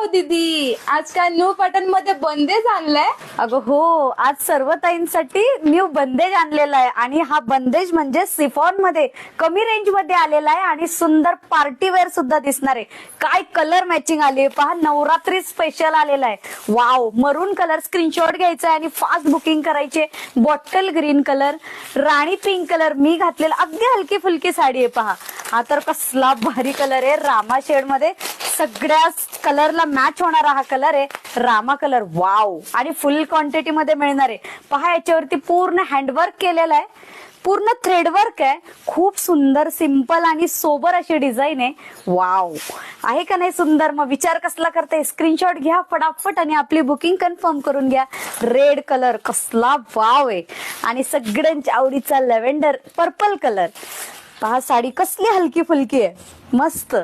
हो दीदी. आज काय न्यू पॅटर्नमध्ये बंदेज आणलाय? अगं हो. आज सर्व ताईंसाठी न्यू बंदेज आणलेला आहे. आणि हा बंदेज म्हणजे सिफॉनमध्ये कमी रेंजमध्ये आलेला आहे आणि सुंदर पार्टी वेअर सुद्धा दिसणार आहे. काय कलर मॅचिंग आली पहा नवरात्री स्पेशल आलेला आहे. वाव मरून कलर स्क्रीनशॉट घ्यायचा आहे आणि फास्ट बुकिंग करायचे bottle green colour rani pink colour मी घातलेला अगदी हलकी फुलकी साडी आहे पहा. हा तर कसला भारी कलर आहे. रामा शेडमध्ये सगळ्याच कलरला मॅच होणारा हा कलर आहे रामा कलर. वाव आणि फुल क्वांटिटी मध्ये मिळणार आहे. पहा याच्यावरती पूर्ण हँडवर्क केलेलं आहे. पूर्ण थ्रेडवर्क आहे. खूप सुंदर सिंपल आणि सोबर अशी डिझाईन आहे. वाव आहे का नाही सुंदर? मग विचार कसला करते स्क्रीनशॉट घ्या फटाफट आणि आपली बुकिंग कन्फर्म करून घ्या. रेड कलर कसला वाव आहे. आणि सगळ्यांच्या आवडीचा लॅव्हेंडर पर्पल कलर पहा साडी कसली हलकी फुलकी आहे. मस्त.